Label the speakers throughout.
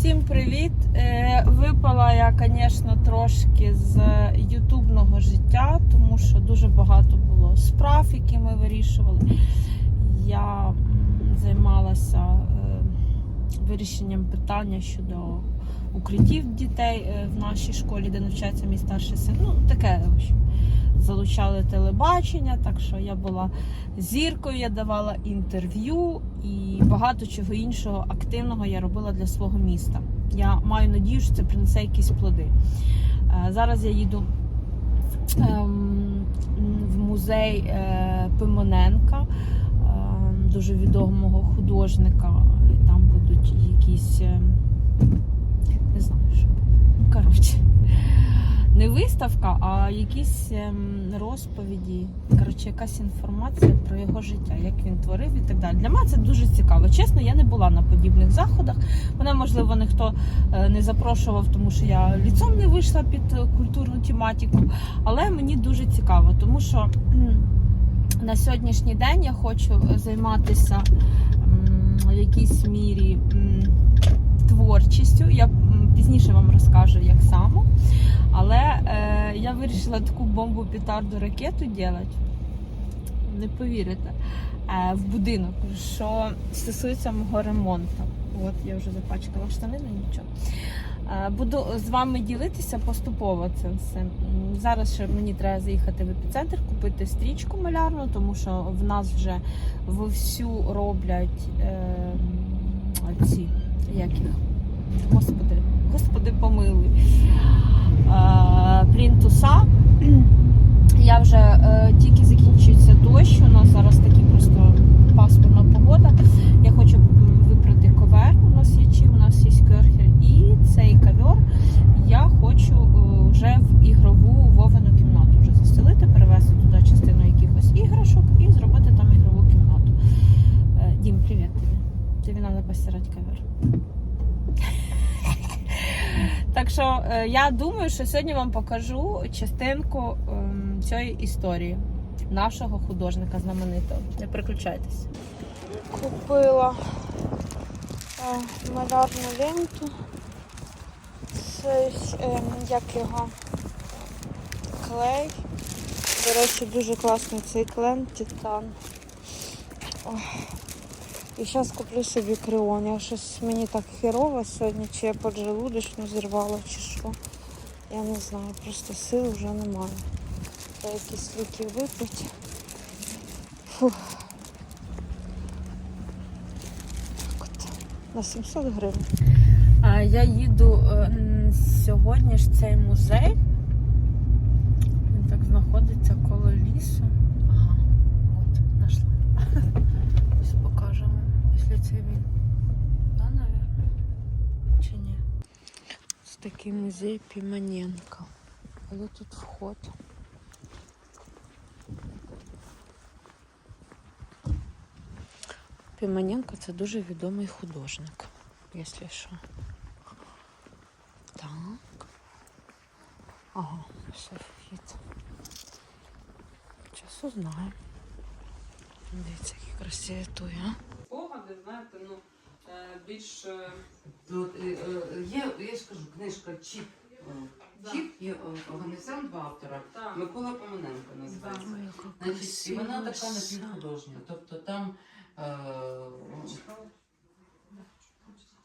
Speaker 1: Всім привіт! Е, Випала я, звісно, трошки з ютубного життя, тому що дуже багато було справ, які ми вирішували. Я займалася е, вирішенням питання щодо укриттів дітей е, в нашій школі, де навчається мій старший син. Ну, таке, в общем. Залучали телебачення, так що я була зіркою, я давала інтерв'ю і багато чого іншого активного я робила для свого міста. Я маю надію, що це принесе якісь плоди. Е, Зараз я їду ем, в музей е, Пимоненка, е, дуже відомого художника. Там будуть якісь, е, не знаю, що. Коротше не виставка, а якісь ем, розповіді, коротше, якась інформація про його життя, як він творив і так далі. Для мене це дуже цікаво. Чесно, я не була на подібних заходах. Мене, можливо, ніхто е, не запрошував, тому що я ліцом не вийшла під культурну тематику. Але мені дуже цікаво, тому що на сьогоднішній день я хочу займатися в якійсь мірі творчістю. Я пізніше вам розкажу, як саме. Але е, я вирішила таку бомбу петарду ракету робити. Не повірите. Е, в будинок, що стосується мого ремонту. От я вже запачкала штани, але нічого. Е, Буду з вами ділитися поступово всім. М, Зараз ще мені треба заїхати в епіцентр, купити стрічку малярну, тому що в нас вже вовсю роблять е, ці, як їх, господи, господи, помилуй е, плінтуса. Я вже е, тільки закінчується дощ. У нас зараз такі просто пасмурна погода. Я хочу м, вибрати ковер. У нас є чим, у нас є керхер. І цей ковер я хочу е, вже в ігрову вовину кімнату вже заселити, перевезти туди частину якихось іграшок і зробити там ігрову кімнату. Е, Дім, привіт тобі. Тобі треба постирати ковер. Так що е, я думаю, що сьогодні вам покажу частинку ем, цієї історії нашого художника знаменитого. Не переключайтесь. Купила е, малярну ленту. Це ем, як його клей. До речі, дуже класний цей клей Титан. І зараз куплю собі креон. Я щось мені так херово сьогодні, чи я поджелудочну зірвала, чи що. Я не знаю, просто сил вже немає. Треба якісь ліки випити. Фух. Так от. На 700 гривень. А, я їду е, сьогодні ж цей музей. Він так знаходиться коло лісу. Ага, от, знайшла. Ось покажемо, якщо це він. Наверное? Чи ні? Ось такий музей Піманенка. Але тут вход. Піманенко це дуже відомий художник, якщо що. Так. Ага, все вхід. Зараз узнаємо. Дивіться, які красиві туї, а?
Speaker 2: Спогади, знаєте, ну е, більш
Speaker 3: Тут е, е, є, я ж кажу, книжка Чіп.
Speaker 2: Да.
Speaker 3: Чіп і Оганесян, два автора.
Speaker 2: так.
Speaker 3: Микола Поминенко називається. Значить, і вона така напівхудожня. Тобто там е,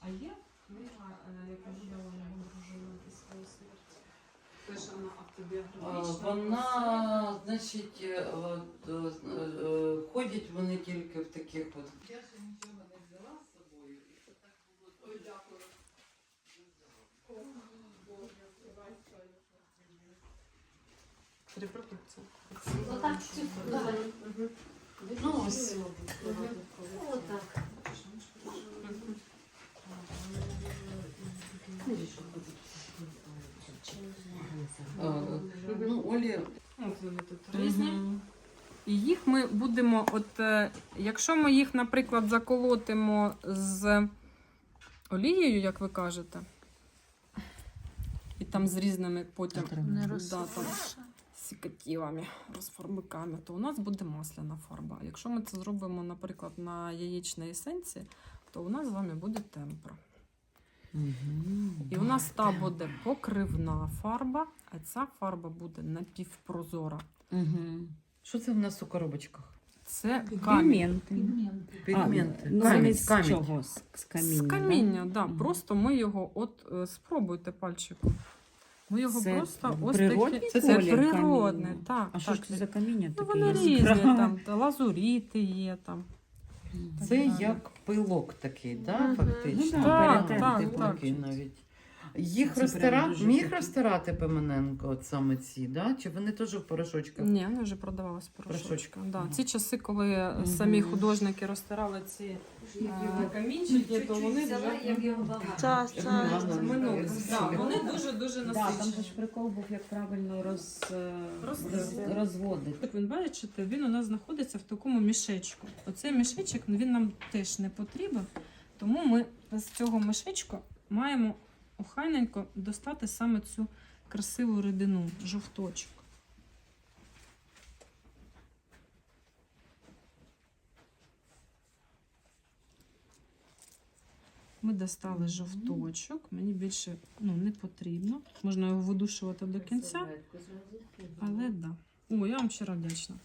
Speaker 2: А є книга, е, яка буде його дружина після своєї смерті? Теж вона
Speaker 3: значить, е, от, е, е, ходять вони тільки в таких от. Я ще нічого не взяла з собою, і це так було. Ой, дякую.
Speaker 2: Репродукція.
Speaker 4: Отак, давай.
Speaker 3: Ну, ось.
Speaker 4: Отак.
Speaker 3: Е,
Speaker 2: От вони тут різні. І їх ми будемо, от е, якщо ми їх, наприклад, заколотимо з олією, як ви кажете, і там з різними потім
Speaker 1: Не
Speaker 2: да,
Speaker 1: розсипаєш.
Speaker 2: сікатівами, розфарбиками, то у нас буде масляна фарба. Якщо ми це зробимо, наприклад, на яєчній есенції, то у нас з вами буде темпра. І у нас та буде покривна фарба, а ця фарба буде напівпрозора.
Speaker 3: Що це в нас у коробочках?
Speaker 2: Це камінь.
Speaker 5: Пігменти.
Speaker 3: Пігменти.
Speaker 5: Ну,
Speaker 3: камінь,
Speaker 5: замість
Speaker 3: камінь.
Speaker 5: чого? З, з каміння.
Speaker 2: З каміння, да.
Speaker 5: Мгм.
Speaker 2: Просто ми його, от е, спробуйте пальчиком. Ми його
Speaker 5: Це
Speaker 2: просто ось такі.
Speaker 3: Це
Speaker 2: Це
Speaker 5: колір
Speaker 2: природне,
Speaker 5: каміння?
Speaker 2: так.
Speaker 5: А що
Speaker 2: так.
Speaker 5: ж це за каміння
Speaker 2: Ну,
Speaker 5: таке
Speaker 2: вони різні,
Speaker 5: яскраве?
Speaker 2: там, та лазуріти є там.
Speaker 3: Це як пилок такий, да, фактично.
Speaker 5: Ну,
Speaker 2: так,
Speaker 3: Типу
Speaker 2: так,
Speaker 3: типу
Speaker 2: так.
Speaker 3: такий навіть. Їх
Speaker 5: Це
Speaker 3: розтира...
Speaker 5: прям дуже
Speaker 3: міг
Speaker 5: такі.
Speaker 3: розтирати Пимененко, от саме ці, да? чи вони теж в порошочках?
Speaker 2: Ні, вони вже продавалися порошочка.
Speaker 3: Порошочка.
Speaker 2: Да.
Speaker 3: Мгм.
Speaker 2: Ці часи, коли е,
Speaker 5: Мгм.
Speaker 2: самі художники розтирали ці е, камінчики, то вони вже.
Speaker 1: Час,
Speaker 3: Як
Speaker 1: час.
Speaker 3: Івана
Speaker 2: Це минуле. Да, Вони дуже-дуже
Speaker 5: Да, там же
Speaker 2: насичені.
Speaker 5: ж прикол був, як правильно роз, е,
Speaker 2: Роз-
Speaker 5: роз- розводити.
Speaker 2: Так він бачите, він у нас знаходиться в такому мішечку. Оцей мішечок ну, він нам теж не потрібен, тому ми з цього мішечка маємо охайненько достати саме цю красиву рідину, жовточок. Ми достали жовточок, мені більше ну, не потрібно. Можна його видушувати до кінця. Але да. О, я вам щиро вдячна.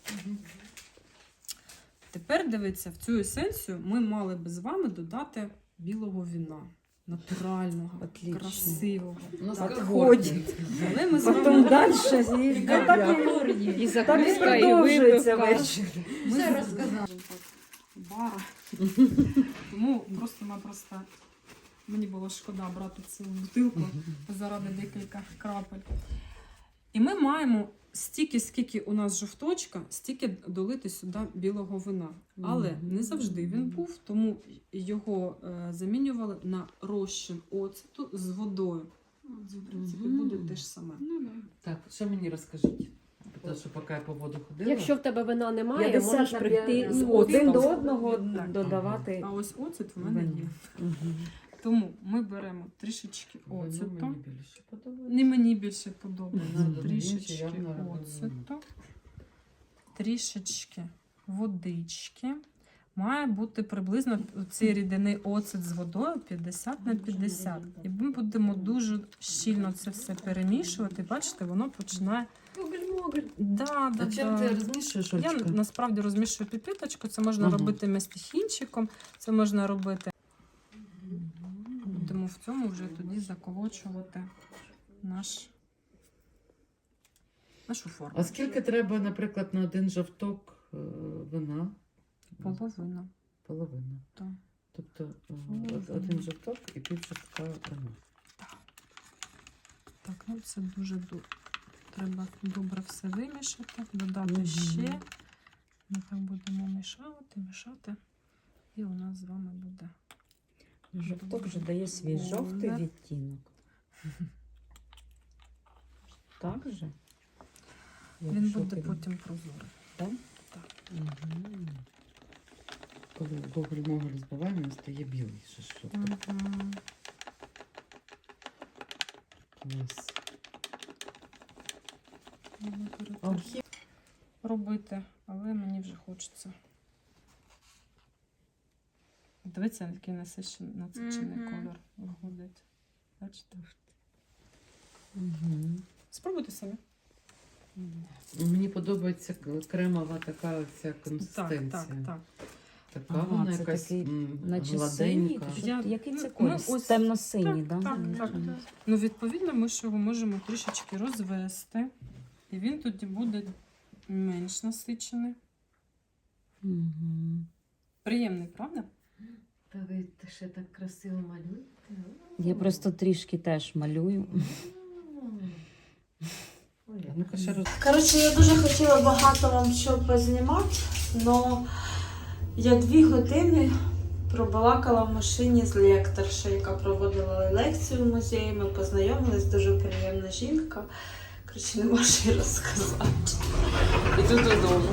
Speaker 2: Тепер дивіться, в цю есенцію ми мали би з вами додати білого віна. Натурального,
Speaker 5: Отлично.
Speaker 2: красивого.
Speaker 3: У нас
Speaker 5: Отходить.
Speaker 2: Але ми з
Speaker 5: Потім
Speaker 2: вами
Speaker 5: далі
Speaker 2: Да.
Speaker 5: і так і,
Speaker 4: І
Speaker 5: так і
Speaker 4: закуска, і
Speaker 5: продовжується
Speaker 4: випивка.
Speaker 5: вечір.
Speaker 2: ми
Speaker 3: Все
Speaker 2: з- бара. Тому просто-напросто мені було шкода брати цілу бутилку заради декілька крапель. І ми маємо стільки, скільки у нас жовточка, стільки долити сюди білого вина. Але не завжди він був, тому його е, замінювали на розчин оцету з водою. Це, в принципі, буде те ж саме.
Speaker 3: Так, що мені розкажіть? Тому що поки я по воду ходила.
Speaker 4: Якщо в тебе вина немає,
Speaker 5: 50
Speaker 4: можеш прийти
Speaker 5: п'я-
Speaker 4: з
Speaker 5: ну, один до одного
Speaker 2: Так.
Speaker 5: додавати.
Speaker 2: А ось оцет в мене є.
Speaker 5: Мгм.
Speaker 2: Тому ми беремо трішечки оцету.
Speaker 3: мені більше подобається.
Speaker 2: Не мені більше подобається.
Speaker 3: Мгм.
Speaker 2: Трішечки
Speaker 3: Явно
Speaker 2: оцету, трішечки водички. Має бути приблизно цієї рідини оцет з водою 50 на 50. І ми будемо дуже щільно це все перемішувати. Бачите, воно починає.
Speaker 4: Могль-могль.
Speaker 2: Да, да,
Speaker 3: А чим ти
Speaker 2: да.
Speaker 3: розмішуєш,
Speaker 2: Я
Speaker 3: Олечка?
Speaker 2: насправді розмішую піпіточку. Це можна
Speaker 3: Мгм.
Speaker 2: робити мастихінчиком, це можна робити. Будемо в цьому вже тоді заколочувати наш, нашу форму.
Speaker 3: А скільки треба, наприклад, на один жовток е, вина?
Speaker 2: Половина.
Speaker 3: Половина.
Speaker 2: Так.
Speaker 3: Тобто е,
Speaker 2: Половина.
Speaker 3: один жовток і пів жовтка вина.
Speaker 2: Так, Так, ну це дуже ду- треба добре все вимішати, додати
Speaker 5: Мгм.
Speaker 2: ще. Ми так будемо мішати, мішати. І у нас з вами буде.
Speaker 5: Жовток вже дає свій жовтий відтінок. Так же?
Speaker 2: Він
Speaker 5: Якщо
Speaker 2: буде
Speaker 5: ти-
Speaker 2: потім прозорий.
Speaker 5: Так?
Speaker 2: Так.
Speaker 5: Мгм.
Speaker 3: Коли гоголь-моголь збиваємо, він стає білий. Що,
Speaker 2: Мгм.
Speaker 3: у?
Speaker 2: Буду перед- робити, але мені вже хочеться. Дивіться, який насичений, насичений
Speaker 1: Мгм.
Speaker 2: колір виходить. Бачите?
Speaker 5: Мгм.
Speaker 2: Спробуйте самі.
Speaker 3: Мені подобається к- кремова така ця
Speaker 2: Так,
Speaker 3: консистенція.
Speaker 2: так, так.
Speaker 3: Така
Speaker 5: Ага,
Speaker 3: вона
Speaker 5: це
Speaker 3: якась
Speaker 5: такий,
Speaker 3: м,
Speaker 5: Наче синій,
Speaker 3: гладенька.
Speaker 5: то
Speaker 2: Я-
Speaker 5: який це
Speaker 2: ну,
Speaker 5: колір?
Speaker 2: ось-
Speaker 5: Темно-синій,
Speaker 2: так,
Speaker 5: да?
Speaker 2: так, так. Ну, відповідно, ми ж його можемо трішечки розвести, і він тоді буде менш насичений. Приємний, правда?
Speaker 4: Та ви ще так красиво малюєте.
Speaker 5: Я просто трішки теж малюю.
Speaker 1: Коротше, я дуже хотіла багато вам що познімати, але я дві години пробалакала в машині з лекторшею, яка проводила лекцію в музеї. Ми познайомились, дуже приємна жінка. Коротше, нема що розказати. Іду додому.